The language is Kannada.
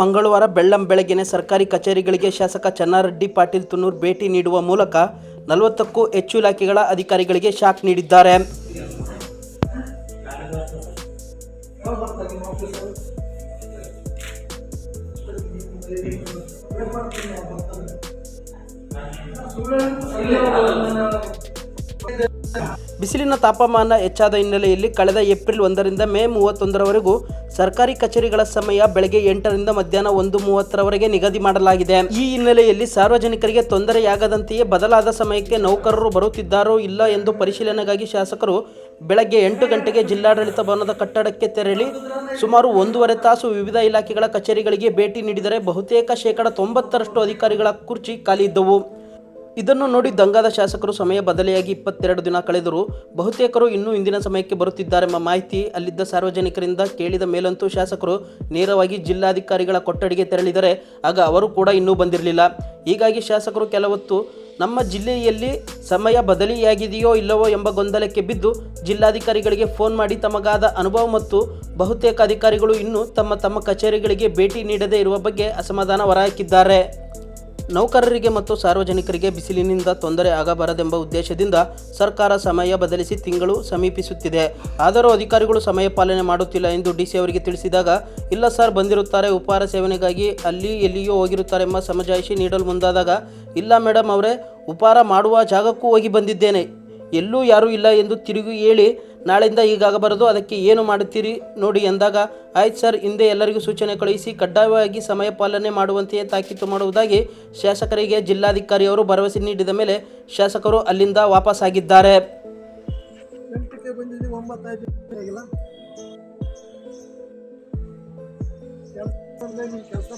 ಮಂಗಳವಾರ ಬೆಳ್ಳಂ ಬೆಳಗ್ಗೆನೆ ಸರ್ಕಾರಿ ಕಚೇರಿಗಳಿಗೆ ಶಾಸಕ ಚನ್ನಾರೆಡ್ಡಿ ಪಾಟೀಲ್ ತುನ್ನೂರ್ ಭೇಟಿ ನೀಡುವ ಮೂಲಕ ನಲವತ್ತಕ್ಕೂ ಹೆಚ್ಚು ಇಲಾಖೆಗಳ ಅಧಿಕಾರಿಗಳಿಗೆ ಶಾಕ್ ನೀಡಿದ್ದಾರೆ. ಬಿಸಿಲಿನ ತಾಪಮಾನ ಹೆಚ್ಚಾದ ಹಿನ್ನೆಲೆಯಲ್ಲಿ ಕಳೆದ ಏಪ್ರಿಲ್ ಒಂದರಿಂದ ಮೇ ಮೂವತ್ತೊಂದರವರೆಗೂ ಸರ್ಕಾರಿ ಕಚೇರಿಗಳ ಸಮಯ ಬೆಳಗ್ಗೆ ಎಂಟರಿಂದ ಮಧ್ಯಾಹ್ನ ಒಂದು ಮೂವತ್ತರವರೆಗೆ ನಿಗದಿ ಮಾಡಲಾಗಿದೆ. ಈ ಹಿನ್ನೆಲೆಯಲ್ಲಿ ಸಾರ್ವಜನಿಕರಿಗೆ ತೊಂದರೆಯಾಗದಂತೆಯೇ ಬದಲಾದ ಸಮಯಕ್ಕೆ ನೌಕರರು ಬರುತ್ತಿದ್ದಾರೋ ಇಲ್ಲ ಎಂದು ಪರಿಶೀಲನೆಗಾಗಿ ಶಾಸಕರು ಬೆಳಗ್ಗೆ ಎಂಟು ಗಂಟೆಗೆ ಜಿಲ್ಲಾಡಳಿತ ಭವನದ ಕಟ್ಟಡಕ್ಕೆ ತೆರಳಿ ಸುಮಾರು ಒಂದೂವರೆ ತಾಸು ವಿವಿಧ ಇಲಾಖೆಗಳ ಕಚೇರಿಗಳಿಗೆ ಭೇಟಿ ನೀಡಿದರೆ ಬಹುತೇಕ ಶೇಕಡ ತೊಂಬತ್ತರಷ್ಟು ಅಧಿಕಾರಿಗಳ ಕುರ್ಚಿ ಖಾಲಿ ಇದ್ದವು. ಇದನ್ನು ನೋಡಿ ದಂಗಾದ ಶಾಸಕರು ಸಮಯ ಬದಲಿಯಾಗಿ ಇಪ್ಪತ್ತೆರಡು ದಿನ ಕಳೆದರೂ ಬಹುತೇಕರು ಇನ್ನೂ ಇಂದಿನ ಸಮಯಕ್ಕೆ ಬರುತ್ತಿದ್ದಾರೆಂಬ ಮಾಹಿತಿ ಅಲ್ಲಿದ್ದ ಸಾರ್ವಜನಿಕರಿಂದ ಕೇಳಿದ ಮೇಲಂತೂ ಶಾಸಕರು ನೇರವಾಗಿ ಜಿಲ್ಲಾಧಿಕಾರಿಗಳ ಕೊಠಡಿಗೆ ತೆರಳಿದರೆ ಆಗ ಅವರು ಕೂಡ ಇನ್ನೂ ಬಂದಿರಲಿಲ್ಲ. ಹೀಗಾಗಿ ಶಾಸಕರು ಕೆಲವೊತ್ತು ನಮ್ಮ ಜಿಲ್ಲೆಯಲ್ಲಿ ಸಮಯ ಬದಲಿಯಾಗಿದೆಯೋ ಇಲ್ಲವೋ ಎಂಬ ಗೊಂದಲಕ್ಕೆ ಬಿದ್ದು ಜಿಲ್ಲಾಧಿಕಾರಿಗಳಿಗೆ ಫೋನ್ ಮಾಡಿ ತಮಗಾದ ಅನುಭವ ಮತ್ತು ಬಹುತೇಕ ಅಧಿಕಾರಿಗಳು ಇನ್ನೂ ತಮ್ಮ ತಮ್ಮ ಕಚೇರಿಗಳಿಗೆ ಭೇಟಿ ನೀಡದೇ ಇರುವ ಬಗ್ಗೆ ಅಸಮಾಧಾನ ಹೊರಹಾಕಿದ್ದಾರೆ ನೌಕರರಿಗೆ ಮತ್ತು ಸಾರ್ವಜನಿಕರಿಗೆ ಬಿಸಿಲಿನಿಂದ ತೊಂದರೆ ಆಗಬಾರದೆಂಬ ಉದ್ದೇಶದಿಂದ ಸರ್ಕಾರ ಸಮಯ ಬದಲಿಸಿ ತಿಂಗಳು ಸಮೀಪಿಸುತ್ತಿದೆ. ಆದರೂ ಅಧಿಕಾರಿಗಳು ಸಮಯ ಪಾಲನೆ ಮಾಡುತ್ತಿಲ್ಲ ಎಂದು ಡಿಸಿ ಅವರಿಗೆ ತಿಳಿಸಿದಾಗ, ಇಲ್ಲ ಸರ್, ಬಂದಿರುತ್ತಾರೆ, ಉಪಹಾರ ಸೇವನೆಗಾಗಿ ಅಲ್ಲಿ ಎಲ್ಲಿಯೋ ಹೋಗಿರುತ್ತಾರೆ ಎಂಬ ಸಮಜಾಯಿಷಿ ನೀಡಲು ಮುಂದಾದಾಗ, ಇಲ್ಲ ಮೇಡಮ್ ಅವರೇ, ಉಪಹಾರ ಮಾಡುವ ಜಾಗಕ್ಕೂ ಹೋಗಿ ಬಂದಿದ್ದೇನೆ. ಎಲ್ಲೂ ಯಾರೂ ಇಲ್ಲ ಎಂದು ತಿರುಗಿ ಹೇಳಿ ನಾಳೆಯಿಂದ ಈಗಾಗಬಾರದು ಅದಕ್ಕೆ ಏನು ಮಾಡುತ್ತೀರಿ? ನೋಡಿ ಎಂದಾಗ, ಆಯ್ತು ಸರ್, ಹಿಂದೆ ಎಲ್ಲರಿಗೂ ಸೂಚನೆ ಕಳುಹಿಸಿ, ಕಡ್ಡಾಯವಾಗಿ ಸಮಯ ಪಾಲನೆ ಮಾಡುವಂತೆಯೇ ತಾಕೀತು ಮಾಡುವುದಾಗಿ ಶಾಸಕರಿಗೆ ಜಿಲ್ಲಾಧಿಕಾರಿಯವರು ಭರವಸೆ ನೀಡಿದ ಮೇಲೆ ಶಾಸಕರು ಅಲ್ಲಿಂದ ವಾಪಸ್ಸಾಗಿದ್ದಾರೆ ಕೆಲಸ